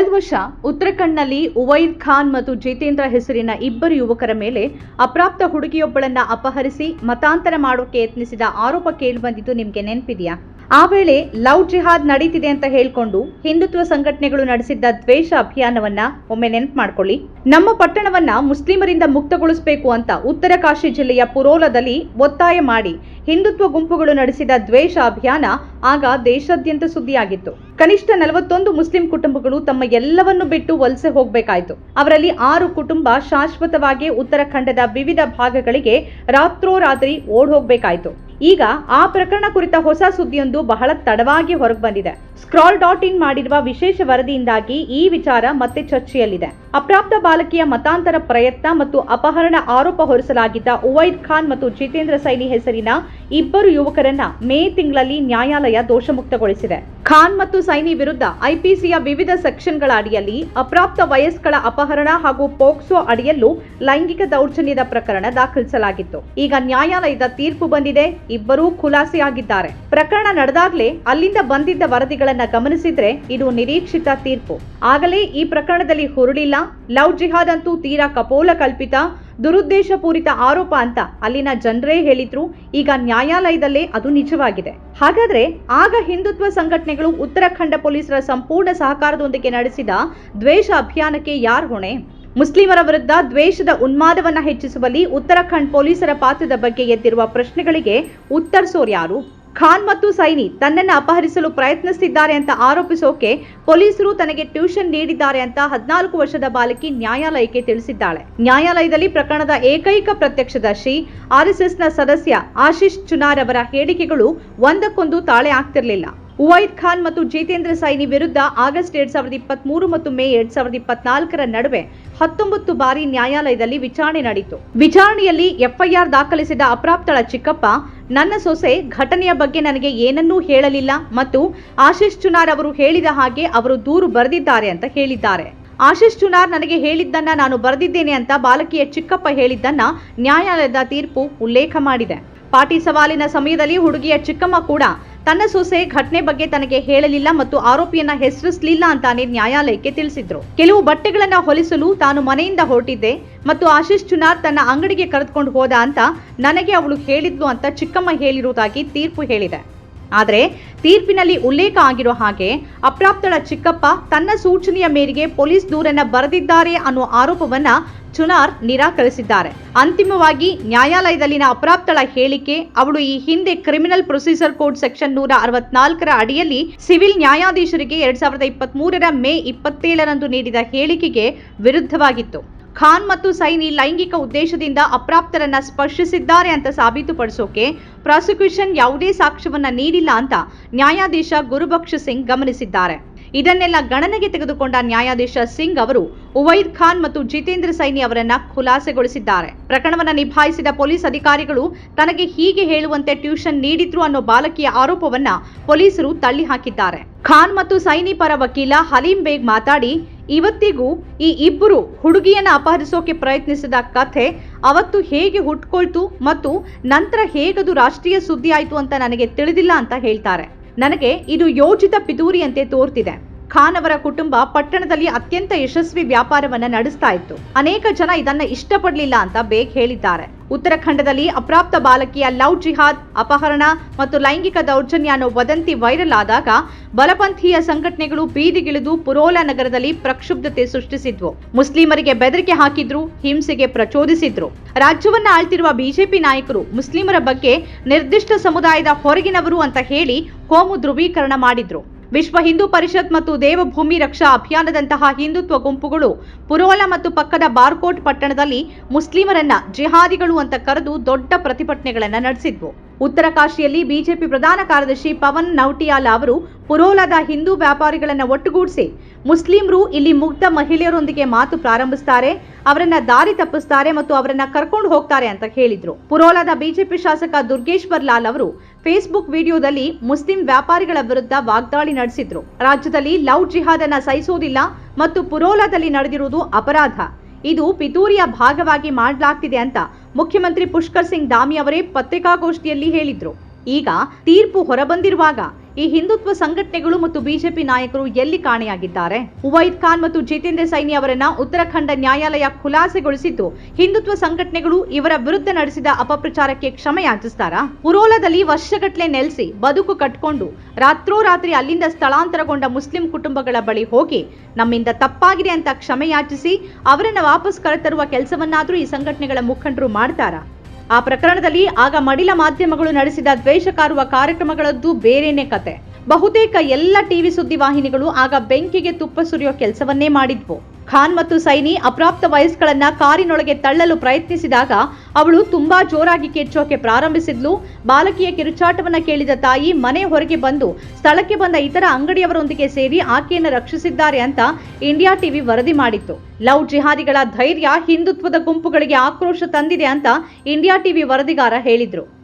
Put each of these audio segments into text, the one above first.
ಕಳೆದ ವರ್ಷ ಉತ್ತರಾಖಂಡ್ನಲ್ಲಿ ಉವೈದ್ ಖಾನ್ ಮತ್ತು ಜಿತೇಂದ್ರ ಹೆಸರಿನ ಇಬ್ಬರು ಯುವಕರ ಮೇಲೆ ಅಪ್ರಾಪ್ತ ಹುಡುಗಿಯೊಬ್ಬಳನ್ನ ಅಪಹರಿಸಿ ಮತಾಂತರ ಮಾಡೋಕೆ ಯತ್ನಿಸಿದ ಆರೋಪ ಕೇಳಿಬಂದಿದ್ದು ನಿಮಗೆ ನೆನಪಿದೆಯಾ? ಆ ವೇಳೆ ಲವ್ ಜಿಹಾದ್ ನಡೀತಿದೆ ಅಂತ ಹೇಳ್ಕೊಂಡು ಹಿಂದುತ್ವ ಸಂಘಟನೆಗಳು ನಡೆಸಿದ್ದ ದ್ವೇಷ ಅಭಿಯಾನವನ್ನ ಒಮ್ಮೆ ನೆನಪು ಮಾಡ್ಕೊಳ್ಳಿ. ನಮ್ಮ ಪಟ್ಟಣವನ್ನ ಮುಸ್ಲಿಮರಿಂದ ಮುಕ್ತಗೊಳಿಸಬೇಕು ಅಂತ ಉತ್ತರ ಕಾಶಿ ಜಿಲ್ಲೆಯ ಪುರೋಲದಲ್ಲಿ ಒತ್ತಾಯ ಮಾಡಿ ಹಿಂದುತ್ವ ಗುಂಪುಗಳು ನಡೆಸಿದ ದ್ವೇಷ ಅಭಿಯಾನ ಆಗ ದೇಶಾದ್ಯಂತ ಸುದ್ದಿಯಾಗಿತ್ತು. ಕನಿಷ್ಠ ನಲವತ್ತೊಂದು ಮುಸ್ಲಿಂ ಕುಟುಂಬಗಳು ತಮ್ಮ ಎಲ್ಲವನ್ನು ಬಿಟ್ಟು ವಲಸೆ ಹೋಗಬೇಕಾಯಿತು. ಅವರಲ್ಲಿ ಆರು ಕುಟುಂಬ ಶಾಶ್ವತವಾಗಿ ಉತ್ತರಾಖಂಡದ ವಿವಿಧ ಭಾಗಗಳಿಗೆ ರಾತ್ರೋರಾತ್ರಿ ಓಡ್ ಹೋಗ್ಬೇಕಾಯ್ತು ಈಗ ಆ ಪ್ರಕರಣ ಕುರಿತ ಹೊಸ ಸುದ್ದಿಯೊಂದು ಬಹಳ ತಡವಾಗಿ ಹೊರಗೆ ಬಂದಿದೆ. ಸ್ಕ್ರಾಲ್ ಡಾಟ್ ಇನ್ ಮಾಡಿರುವ ವಿಶೇಷ ವರದಿಯಿಂದಾಗಿ ಈ ವಿಚಾರ ಮತ್ತೆ ಚರ್ಚೆಯಲ್ಲಿದೆ. ಅಪ್ರಾಪ್ತ ಬಾಲಕಿಯ ಮತಾಂತರ ಪ್ರಯತ್ನ ಮತ್ತು ಅಪಹರಣ ಆರೋಪ ಹೊರಿಸಲಾಗಿದ್ದ ಉವೈದ್ ಖಾನ್ ಮತ್ತು ಜಿತೇಂದ್ರ ಸೈನಿ ಹೆಸರಿನ ಇಬ್ಬರು ಯುವಕರನ್ನ ಮೇ ತಿಂಗಳಲ್ಲಿ ನ್ಯಾಯಾಲಯ ದೋಷಮುಕ್ತಗೊಳಿಸಿದೆ. ಖಾನ್ ಮತ್ತು ಸೈನಿ ವಿರುದ್ಧ ಐಪಿಸಿಯ ವಿವಿಧ ಸೆಕ್ಷನ್ಗಳ ಅಡಿಯಲ್ಲಿ ಅಪ್ರಾಪ್ತ ವಯಸ್ಕಳ ಅಪಹರಣ ಹಾಗೂ ಪೋಕ್ಸೋ ಅಡಿಯಲ್ಲೂ ಲೈಂಗಿಕ ದೌರ್ಜನ್ಯದ ಪ್ರಕರಣ ದಾಖಲಿಸಲಾಗಿತ್ತು. ಈಗ ನ್ಯಾಯಾಲಯದ ತೀರ್ಪು ಬಂದಿದೆ, ಇಬ್ಬರೂ ಖುಲಾಸೆಯಾಗಿದ್ದಾರೆ. ಪ್ರಕರಣ ನಡೆದಾಗಲೇ ಅಲ್ಲಿಂದ ಬಂದಿದ್ದ ವರದಿಗಳನ್ನ ಗಮನಿಸಿದ್ರೆ ಇದು ನಿರೀಕ್ಷಿತ ತೀರ್ಪು. ಆಗಲೇ ಈ ಪ್ರಕರಣದಲ್ಲಿ ಹುರುಳಿಲ್ಲ, ಲವ್ ಜಿಹಾದ್ ಅಂತೂ ತೀರಾ ಕಪೋಲ ಕಲ್ಪಿತ, ದುರುದ್ದೇಶಪೂರಿತ ಆರೋಪ ಅಂತ ಅಲ್ಲಿನ ಜನರೇ ಹೇಳಿದ್ರು. ಈಗ ನ್ಯಾಯಾಲಯದಲ್ಲೇ ಅದು ನಿಜವಾಗಿದೆ. ಹಾಗಾದ್ರೆ ಆಗ ಹಿಂದುತ್ವ ಸಂಘಟನೆಗಳು ಉತ್ತರಾಖಂಡ ಪೊಲೀಸರ ಸಂಪೂರ್ಣ ಸಹಕಾರದೊಂದಿಗೆ ನಡೆಸಿದ ದ್ವೇಷ ಅಭಿಯಾನಕ್ಕೆ ಯಾರು ಹೊಣೆ? ಮುಸ್ಲಿಮರ ವಿರುದ್ಧ ದ್ವೇಷದ ಉನ್ಮಾದವನ್ನ ಹೆಚ್ಚಿಸುವಲ್ಲಿ ಉತ್ತರಾಖಂಡ್ ಪೊಲೀಸರ ಪಾತ್ರದ ಬಗ್ಗೆ ಎದ್ದಿರುವ ಪ್ರಶ್ನೆಗಳಿಗೆ ಉತ್ತರಿಸೋರು ಯಾರು? ಖಾನ್ ಮತ್ತು ಸೈನಿ ತನ್ನನ್ನು ಅಪಹರಿಸಲು ಪ್ರಯತ್ನಿಸಿದ್ದಾರೆ ಅಂತ ಆರೋಪಿಸೋಕೆ ಪೊಲೀಸರು ತನಗೆ ಟ್ಯೂಷನ್ ನೀಡಿದ್ದಾರೆ ಅಂತ ಹದಿನಾಲ್ಕು ವರ್ಷದ ಬಾಲಕಿ ನ್ಯಾಯಾಲಯಕ್ಕೆ ತಿಳಿಸಿದ್ದಾಳೆ. ನ್ಯಾಯಾಲಯದಲ್ಲಿ ಪ್ರಕರಣದ ಏಕೈಕ ಪ್ರತ್ಯಕ್ಷದರ್ಶಿ ಆರ್ಎಸ್ಎಸ್ನ ಸದಸ್ಯ ಆಶೀಶ್ ಚುನಾರ್ ಅವರ ಹೇಳಿಕೆಗಳು ಒಂದಕ್ಕೊಂದು ತಾಳೆ ಆಗ್ತಿರ್ಲಿಲ್ಲ. ಉವೈದ್ ಖಾನ್ ಮತ್ತು ಜಿತೇಂದ್ರ ಸೈನಿ ವಿರುದ್ಧ ಆಗಸ್ಟ್ ಎರಡ್ ಸಾವಿರದ ಇಪ್ಪತ್ತ್ ಮೂರು ಮತ್ತು ಮೇ ಎರಡ್ ಸಾವಿರದ ಇಪ್ಪತ್ನಾಲ್ಕರ ನಡುವೆ ಹತ್ತೊಂಬತ್ತು ಬಾರಿ ನ್ಯಾಯಾಲಯದಲ್ಲಿ ವಿಚಾರಣೆ ನಡೆಯಿತು. ವಿಚಾರಣೆಯಲ್ಲಿ ಎಫ್ಐಆರ್ ದಾಖಲಿಸಿದ ಅಪ್ರಾಪ್ತಳ ಚಿಕ್ಕಪ್ಪ, ನನ್ನ ಸೊಸೆ ಘಟನೆಯ ಬಗ್ಗೆ ನನಗೆ ಏನನ್ನೂ ಹೇಳಲಿಲ್ಲ ಮತ್ತು ಆಶೀಶ್ ಚುನಾರ್ ಅವರು ಹೇಳಿದ ಹಾಗೆ ಅವರು ದೂರು ಬರೆದಿದ್ದಾರೆ ಅಂತ ಹೇಳಿದ್ದಾರೆ. ಆಶೀಶ್ ಚುನಾರ್ ನನಗೆ ಹೇಳಿದ್ದನ್ನ ನಾನು ಬರೆದಿದ್ದೇನೆ ಅಂತ ಬಾಲಕಿಯ ಚಿಕ್ಕಪ್ಪ ಹೇಳಿದ್ದನ್ನ ನ್ಯಾಯಾಲಯದ ತೀರ್ಪು ಉಲ್ಲೇಖ ಮಾಡಿದೆ. ಪಾಟಿ ಸವಾಲಿನ ಸಮಯದಲ್ಲಿ ಹುಡುಗಿಯ ಚಿಕ್ಕಮ್ಮ ಕೂಡ ತನ್ನ ಸೊಸೆ ಘಟನೆ ಬಗ್ಗೆ ತನಗೆ ಹೇಳಲಿಲ್ಲ ಮತ್ತು ಆರೋಪಿಯನ್ನ ಹೆಸರಿಸಲಿಲ್ಲ ಅಂತಾನೆ ನ್ಯಾಯಾಲಯಕ್ಕೆ ತಿಳಿಸಿದ್ರು. ಕೆಲವು ಬಟ್ಟೆಗಳನ್ನ ಹೊಲಿಸಲು ತಾನು ಮನೆಯಿಂದ ಹೊರಟಿದ್ದೆ ಮತ್ತು ಆಶೀಶ್ ಚುನಾರ್ ತನ್ನ ಅಂಗಡಿಗೆ ಕರೆದುಕೊಂಡು ಹೋದ ಅಂತ ನನಗೆ ಅವಳು ಹೇಳಿದ್ಲು ಅಂತ ಚಿಕ್ಕಮ್ಮ ಹೇಳಿರುವುದಾಗಿ ತೀರ್ಪು ಹೇಳಿದೆ. ಆದರೆ ತೀರ್ಪಿನಲ್ಲಿ ಉಲ್ಲೇಖ ಆಗಿರೋ ಹಾಗೆ ಅಪ್ರಾಪ್ತಳ ಚಿಕ್ಕಪ್ಪ ತನ್ನ ಸೂಚನೆಯ ಮೇರೆಗೆ ಪೊಲೀಸ್ ದೂರನ್ನ ಬರೆದಿದ್ದಾರೆ ಅನ್ನೋ ಆರೋಪವನ್ನ ಚುನಾರ್ ನಿರಾಕರಿಸಿದ್ದಾರೆ. ಅಂತಿಮವಾಗಿ ನ್ಯಾಯಾಲಯದಲ್ಲಿನ ಅಪ್ರಾಪ್ತಳ ಹೇಳಿಕೆ, ಅವಳು ಈ ಹಿಂದೆ ಕ್ರಿಮಿನಲ್ ಪ್ರೊಸೀಜರ್ ಕೋಡ್ ಸೆಕ್ಷನ್ ನೂರ ಅರವತ್ನಾಲ್ಕರ ಅಡಿಯಲ್ಲಿ ಸಿವಿಲ್ ನ್ಯಾಯಾಧೀಶರಿಗೆ ಎರಡ್ ಸಾವಿರದ ಇಪ್ಪತ್ತ್ ಮೂರರ ಮೇ ಇಪ್ಪತ್ತೇಳರಂದು ನೀಡಿದ ಹೇಳಿಕೆಗೆ ವಿರುದ್ಧವಾಗಿತ್ತು. ಖಾನ್ ಮತ್ತು ಸೈನಿ ಲೈಂಗಿಕ ಉದ್ದೇಶದಿಂದ ಅಪ್ರಾಪ್ತರನ್ನ ಸ್ಪರ್ಶಿಸಿದ್ದಾರೆ ಅಂತ ಸಾಬೀತುಪಡಿಸೋಕೆ ಪ್ರಾಸಿಕ್ಯೂಷನ್ ಯಾವುದೇ ಸಾಕ್ಷ್ಯವನ್ನ ನೀಡಿಲ್ಲ ಅಂತ ನ್ಯಾಯಾಧೀಶ ಗುರುಬಕ್ಷ ಸಿಂಗ್ ಗಮನಿಸಿದ್ದಾರೆ. ಇದನ್ನೆಲ್ಲ ಗಣನೆಗೆ ತೆಗೆದುಕೊಂಡ ನ್ಯಾಯಾಧೀಶ ಸಿಂಗ್ ಅವರು ಉವೈದ್ ಖಾನ್ ಮತ್ತು ಜಿತೇಂದ್ರ ಸೈನಿ ಅವರನ್ನ ಖುಲಾಸೆಗೊಳಿಸಿದ್ದಾರೆ. ಪ್ರಕರಣವನ್ನು ನಿಭಾಯಿಸಿದ ಪೊಲೀಸ್ ಅಧಿಕಾರಿಗಳು ತನಗೆ ಹೀಗೆ ಹೇಳುವಂತೆ ಟ್ಯೂಷನ್ ನೀಡಿದ್ರು ಅನ್ನೋ ಬಾಲಕಿಯ ಆರೋಪವನ್ನ ಪೊಲೀಸರು ತಳ್ಳಿ ಹಾಕಿದ್ದಾರೆ ಖಾನ್ ಮತ್ತು ಸೈನಿ ಪರ ವಕೀಲ ಹಲೀಂ ಬೇಗ್ ಮಾತಾಡಿ, ಇವತ್ತಿಗೂ ಈ ಇಬ್ಬರು ಹುಡುಗಿಯನ್ನ ಅಪಹರಿಸೋಕೆ ಪ್ರಯತ್ನಿಸಿದ ಕಥೆ ಅವತ್ತು ಹೇಗೆ ಹುಟ್ಕೊಳ್ತು ಮತ್ತು ನಂತರ ಹೇಗದು ರಾಷ್ಟ್ರೀಯ ಸುದ್ದಿ ಆಯಿತು ಅಂತ ನನಗೆ ತಿಳಿದಿಲ್ಲ ಅಂತ ಹೇಳ್ತಾರೆ. ನನಗೆ ಇದು ಯೋಜಿತ ಪಿತೂರಿಯಂತೆ ತೋರ್ತಿದೆ. ಖಾನ್ ಅವರ ಕುಟುಂಬ ಪಟ್ಟಣದಲ್ಲಿ ಅತ್ಯಂತ ಯಶಸ್ವಿ ವ್ಯಾಪಾರವನ್ನ ನಡೆಸ್ತಾ ಇತ್ತು. ಅನೇಕ ಜನ ಇದನ್ನ ಇಷ್ಟಪಡಲಿಲ್ಲ ಅಂತ ಬೇಗ್ ಹೇಳಿದ್ದಾರೆ. ಉತ್ತರಾಖಂಡದಲ್ಲಿ ಅಪ್ರಾಪ್ತ ಬಾಲಕಿಯ ಲವ್ ಜಿಹಾದ್, ಅಪಹರಣ ಮತ್ತು ಲೈಂಗಿಕ ದೌರ್ಜನ್ಯ ಅನ್ನೋ ವದಂತಿ ವೈರಲ್ ಆದಾಗ ಬಲಪಂಥೀಯ ಸಂಘಟನೆಗಳು ಬೀದಿಗಿಳಿದು ಪುರೋಲ ನಗರದಲ್ಲಿ ಪ್ರಕ್ಷುಬ್ಧತೆ ಸೃಷ್ಟಿಸಿದ್ವು. ಮುಸ್ಲಿಮರಿಗೆ ಬೆದರಿಕೆ ಹಾಕಿದ್ರು, ಹಿಂಸೆಗೆ ಪ್ರಚೋದಿಸಿದ್ರು. ರಾಜ್ಯವನ್ನ ಆಳ್ತಿರುವ ಬಿಜೆಪಿ ನಾಯಕರು ಮುಸ್ಲಿಮರ ಬಗ್ಗೆ ನಿರ್ದಿಷ್ಟ ಸಮುದಾಯದ ಹೊರಗಿನವರು ಅಂತ ಹೇಳಿ ಕೋಮು ಧ್ರುವೀಕರಣ ಮಾಡಿದ್ರು. ವಿಶ್ವ ಹಿಂದೂ ಪರಿಷತ್ ಮತ್ತು ದೇವಭೂಮಿ ರಕ್ಷಾ ಅಭಿಯಾನದಂತಹ ಹಿಂದುತ್ವ ಗುಂಪುಗಳು ಪುರೋಲ ಮತ್ತು ಪಕ್ಕದ ಬಾರ್ಕೋಟ್ ಪಟ್ಟಣದಲ್ಲಿ ಮುಸ್ಲಿಮರನ್ನ ಜಿಹಾದಿಗಳು ಅಂತ ಕರೆದು ದೊಡ್ಡ ಪ್ರತಿಭಟನೆಗಳನ್ನು ನಡೆಸಿದ್ವು. ಉತ್ತರ ಕಾಶಿಯಲ್ಲಿ ಬಿಜೆಪಿ ಪ್ರಧಾನ ಕಾರ್ಯದರ್ಶಿ ಪವನ್ ನೌಟಿಯಾಲ ಅವರು ಪುರೋಲದ ಹಿಂದೂ ವ್ಯಾಪಾರಿಗಳನ್ನ ಒಟ್ಟುಗೂಡಿಸಿ ಮುಸ್ಲಿಮರು ಇಲ್ಲಿ ಮುಗ್ಧ ಮಹಿಳೆಯರೊಂದಿಗೆ ಮಾತು ಪ್ರಾರಂಭಿಸ್ತಾರೆ, ಅವರನ್ನ ದಾರಿ ತಪ್ಪಿಸ್ತಾರೆ ಮತ್ತು ಅವರನ್ನ ಕರ್ಕೊಂಡು ಹೋಗ್ತಾರೆ ಅಂತ ಹೇಳಿದ್ರು. ಪುರೋಲದ ಬಿಜೆಪಿ ಶಾಸಕ ದುರ್ಗೇಶ್ವರ್ ಲಾಲ್ ಅವರು ಫೇಸ್ಬುಕ್ ವಿಡಿಯೋದಲ್ಲಿ ಮುಸ್ಲಿಂ ವ್ಯಾಪಾರಿಗಳ ವಿರುದ್ಧ ವಾಗ್ದಾಳಿ ನಡೆಸಿದ್ರು. ರಾಜ್ಯದಲ್ಲಿ ಲವ್ ಜಿಹಾದ್ ಅನ್ನ ಸಹಿಸೋದಿಲ್ಲ ಮತ್ತು ಪುರೋಲಾದಲ್ಲಿ ನಡೆದಿರುವುದು ಅಪರಾಧ. ಇದು ಪಿತೂರಿಯ ಭಾಗವಾಗಿ ಮಾಡಲಾಗ್ತಿದೆ ಅಂತ ಮುಖ್ಯಮಂತ್ರಿ ಪುಷ್ಕರ್ ಸಿಂಗ್ ಧಾಮಿ ಅವರೇ ಪತ್ರಿಕಾಗೋಷ್ಠಿಯಲ್ಲಿ ಹೇಳಿದ್ರು. ಈಗ ತೀರ್ಪು ಹೊರಬಂದಿರುವಾಗ ಈ ಹಿಂದುತ್ವ ಸಂಘಟನೆಗಳು ಮತ್ತು ಬಿಜೆಪಿ ನಾಯಕರು ಎಲ್ಲಿ ಕಾಣೆಯಾಗಿದ್ದಾರೆ? ಉವೈದ್ ಖಾನ್ ಮತ್ತು ಜಿತೇಂದ್ರ ಸೈನಿ ಅವರನ್ನ ಉತ್ತರಾಖಂಡ ನ್ಯಾಯಾಲಯ ಖುಲಾಸೆಗೊಳಿಸಿದ್ದು, ಹಿಂದುತ್ವ ಸಂಘಟನೆಗಳು ಇವರ ವಿರುದ್ಧ ನಡೆಸಿದ ಅಪಪ್ರಚಾರಕ್ಕೆ ಕ್ಷಮೆ ಯಾಚಿಸ್ತಾರಾ ಉರೋಲದಲ್ಲಿ ವರ್ಷಗಟ್ಟಲೆ ನೆಲೆಸಿ ಬದುಕು ಕಟ್ಕೊಂಡು ರಾತ್ರೋರಾತ್ರಿ ಅಲ್ಲಿಂದ ಸ್ಥಳಾಂತರಗೊಂಡ ಮುಸ್ಲಿಂ ಕುಟುಂಬಗಳ ಬಳಿ ಹೋಗಿ ನಮ್ಮಿಂದ ತಪ್ಪಾಗಿದೆ ಅಂತ ಕ್ಷಮೆಯಾಚಿಸಿ ಅವರನ್ನ ವಾಪಸ್ ಕರೆತರುವ ಕೆಲಸವನ್ನಾದರೂ ಈ ಸಂಘಟನೆಗಳ ಮುಖಂಡರು ಮಾಡ್ತಾರಾ? ಆ ಪ್ರಕರಣದಲ್ಲಿ ಆಗ ಮಡಿಲ ಮಾಧ್ಯಮಗಳು ನಡೆಸಿದ ದ್ವೇಷ ಕಾರುವ ಕಾರ್ಯಕ್ರಮಗಳದ್ದು ಬೇರೆನೇ ಕತೆ. ಬಹುತೇಕ ಎಲ್ಲ ಟಿವಿ ಸುದ್ದಿವಾಹಿನಿಗಳು ಆಗ ಬೆಂಕಿಗೆ ತುಪ್ಪ ಸುರಿಯೋ ಕೆಲಸವನ್ನೇ ಮಾಡಿದ್ವು. ಖಾನ್ ಮತ್ತು ಸೈನಿ ಅಪ್ರಾಪ್ತ ವಯಸ್ಕಳನ್ನ ಕಾರಿನೊಳಗೆ ತಳ್ಳಲು ಪ್ರಯತ್ನಿಸಿದಾಗ ಅವಳು ತುಂಬಾ ಜೋರಾಗಿ ಕೆಚ್ಚೋಕೆ ಪ್ರಾರಂಭಿಸಿದ್ಲು. ಬಾಲಕಿಯ ಕಿರುಚಾಟವನ್ನ ಕೇಳಿದ ತಾಯಿ ಮನೆ ಹೊರಗೆ ಬಂದು ಸ್ಥಳಕ್ಕೆ ಬಂದ ಇತರ ಅಂಗಡಿಯವರೊಂದಿಗೆ ಸೇರಿ ಆಕೆಯನ್ನು ರಕ್ಷಿಸಿದ್ದಾರೆ ಅಂತ ಇಂಡಿಯಾ ಟಿವಿ ವರದಿ ಮಾಡಿತ್ತು. ಲವ್ ಜಿಹಾದಿಗಳ ಧೈರ್ಯ ಹಿಂದುತ್ವದ ಗುಂಪುಗಳಿಗೆ ಆಕ್ರೋಶ ತಂದಿದೆ ಅಂತ ಇಂಡಿಯಾ ಟಿವಿ ವರದಿಗಾರ ಹೇಳಿದ್ರು.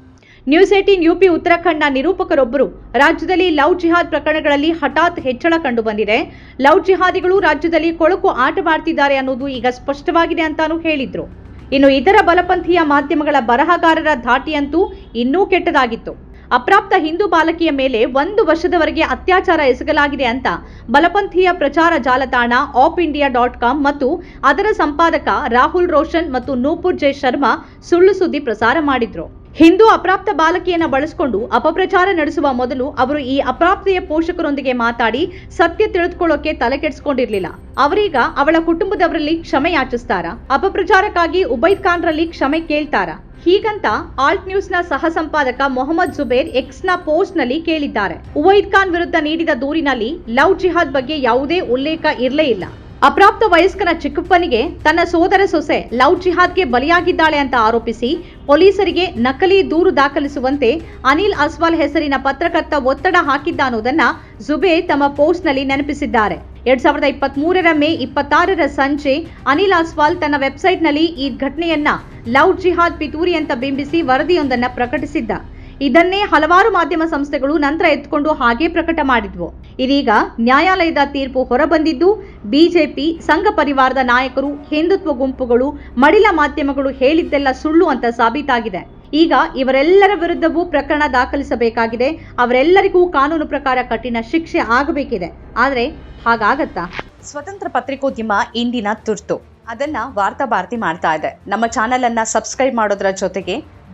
ನ್ಯೂಸ್ ಏಟೀನ್ ಯುಪಿ ಉತ್ತರಾಖಂಡ ನಿರೂಪಕರೊಬ್ಬರು. ರಾಜ್ಯದಲ್ಲಿ ಲವ್ ಜಿಹಾದ್ ಪ್ರಕರಣಗಳಲ್ಲಿ ಹಠಾತ್ ಹೆಚ್ಚಳ ಕಂಡುಬಂದಿದೆ. ಲವ್ ಜಿಹಾದಿಗಳು ರಾಜ್ಯದಲ್ಲಿ ಕೊಳಕು ಆಟವಾಡ್ತಿದ್ದಾರೆ ಅನ್ನೋದು ಈಗ ಸ್ಪಷ್ಟವಾಗಿದೆ ಅಂತಾನೂ ಹೇಳಿದ್ರು. ಇನ್ನು ಇತರ ಬಲಪಂಥೀಯ ಮಾಧ್ಯಮಗಳ ಬರಹಗಾರರ ಧಾಟಿಯಂತೂ ಇನ್ನೂ ಕೆಟ್ಟದಾಗಿತ್ತು. ಅಪ್ರಾಪ್ತ ಹಿಂದೂ ಬಾಲಕಿಯ ಮೇಲೆ ಒಂದು ವರ್ಷದವರೆಗೆ ಅತ್ಯಾಚಾರ ಎಸಗಲಾಗಿದೆ ಅಂತ ಬಲಪಂಥೀಯ ಪ್ರಚಾರ ಜಾಲತಾಣ ಆಪ್ ಇಂಡಿಯಾ ಡಾಟ್ ಕಾಮ್ ಮತ್ತು ಅದರ ಸಂಪಾದಕ ರಾಹುಲ್ ರೋಷನ್ ಮತ್ತು ನೂಪುರ್ ಜೆ ಶರ್ಮಾ ಸುಳ್ಳು ಸುದ್ದಿ ಪ್ರಸಾರ ಮಾಡಿದ್ರು. ಹಿಂದೂ ಅಪ್ರಾಪ್ತ ಬಾಲಕಿಯನ್ನ ಬಳಸಿಕೊಂಡು ಅಪಪ್ರಚಾರ ನಡೆಸುವ ಮೊದಲು ಅವರು ಈ ಅಪ್ರಾಪ್ತೆಯ ಪೋಷಕರೊಂದಿಗೆ ಮಾತಾಡಿ ಸತ್ಯ ತಿಳಿದುಕೊಳ್ಳೋಕೆ ತಲೆ ಕೆಡಿಸ್ಕೊಂಡಿರ್ಲಿಲ್ಲ. ಅವರೀಗ ಅವಳ ಕುಟುಂಬದವರಲ್ಲಿ ಕ್ಷಮೆ ಯಾಚಿಸ್ತಾರ? ಅಪಪ್ರಚಾರಕ್ಕಾಗಿ ಉಬೈದ್ ಖಾನ್ರಲ್ಲಿ ಕ್ಷಮೆ ಕೇಳ್ತಾರ? ಹೀಗಂತ ಆಲ್ಟ್ ನ್ಯೂಸ್ನ ಸಹ ಸಂಪಾದಕ ಮೊಹಮ್ಮದ್ ಜುಬೇರ್ ಎಕ್ಸ್ನ ಪೋಸ್ಟ್ನಲ್ಲಿ ಕೇಳಿದ್ದಾರೆ. ಉವೈದ್ ಖಾನ್ ವಿರುದ್ಧ ನೀಡಿದ ದೂರಿನಲ್ಲಿ ಲವ್ ಜಿಹಾದ್ ಬಗ್ಗೆ ಯಾವುದೇ ಉಲ್ಲೇಖ ಇರಲೇ ಇಲ್ಲ. ಅಪ್ರಾಪ್ತ ವಯಸ್ಕನ ಚಿಕ್ಕಪ್ಪನಿಗೆ ತನ್ನ ಸೋದರ ಸೊಸೆ ಲವ್ ಜಿಹಾದ್ಗೆ ಬಲಿಯಾಗಿದ್ದಾಳೆ ಅಂತ ಆರೋಪಿಸಿ ಪೊಲೀಸರಿಗೆ ನಕಲಿ ದೂರು ದಾಖಲಿಸುವಂತೆ ಅನಿಲ್ ಅಸ್ವಾಲ್ ಹೆಸರಿನ ಪತ್ರಕರ್ತ ಒತ್ತಡ ಹಾಕಿದ್ದ ಅನ್ನೋದನ್ನ ಜುಬೇರ್ ತಮ್ಮ ಪೋಸ್ಟ್ನಲ್ಲಿ ನೆನಪಿಸಿದ್ದಾರೆ. ಎರಡ್ ಸಾವಿರದ ಇಪ್ಪತ್ತ್ ಮೂರರ ಮೇ ಇಪ್ಪತ್ತಾರರ ಸಂಜೆ ಅನಿಲ್ ಅಸ್ವಾಲ್ ತನ್ನ ವೆಬ್ಸೈಟ್ನಲ್ಲಿ ಈ ಘಟನೆಯನ್ನ ಲವ್ ಜಿಹಾದ್ ಪಿತೂರಿ ಅಂತ ಬಿಂಬಿಸಿ ವರದಿಯೊಂದನ್ನು ಪ್ರಕಟಿಸಿದ್ದ. ಇದನ್ನೇ ಹಲವಾರು ಮಾಧ್ಯಮ ಸಂಸ್ಥೆಗಳು ನಂತರ ಎತ್ಕೊಂಡು ಹಾಗೆ ಪ್ರಕಟ ಮಾಡಿದ್ವು. ಇದೀಗ ನ್ಯಾಯಾಲಯದ ತೀರ್ಪು ಹೊರಬಂದಿದ್ದು, ಬಿಜೆಪಿ, ಸಂಘ ಪರಿವಾರದ ನಾಯಕರು, ಹಿಂದುತ್ವ ಗುಂಪುಗಳು, ಮಡಿಲ ಮಾಧ್ಯಮಗಳು ಹೇಳಿದ್ದೆಲ್ಲ ಸುಳ್ಳು ಅಂತ ಸಾಬೀತಾಗಿದೆ. ಈಗ ಇವರೆಲ್ಲರ ವಿರುದ್ಧವೂ ಪ್ರಕರಣ ದಾಖಲಿಸಬೇಕಾಗಿದೆ. ಅವರೆಲ್ಲರಿಗೂ ಕಾನೂನು ಪ್ರಕಾರ ಕಠಿಣ ಶಿಕ್ಷೆ ಆಗಬೇಕಿದೆ. ಆದರೆ ಹಾಗಾಗತ್ತಾ? ಸ್ವತಂತ್ರ ಪತ್ರಿಕೋದ್ಯಮ ಇಂದಿನ ತುರ್ತು. ಅದನ್ನ ವಾರ್ತಾ ಭಾರತಿ ಮಾಡ್ತಾ ಇದೆ. ನಮ್ಮ ಚಾನೆಲ್ ಅನ್ನ ಸಬ್ಸ್ಕ್ರೈಬ್ ಮಾಡೋದ್ರ ಜೊತೆಗೆ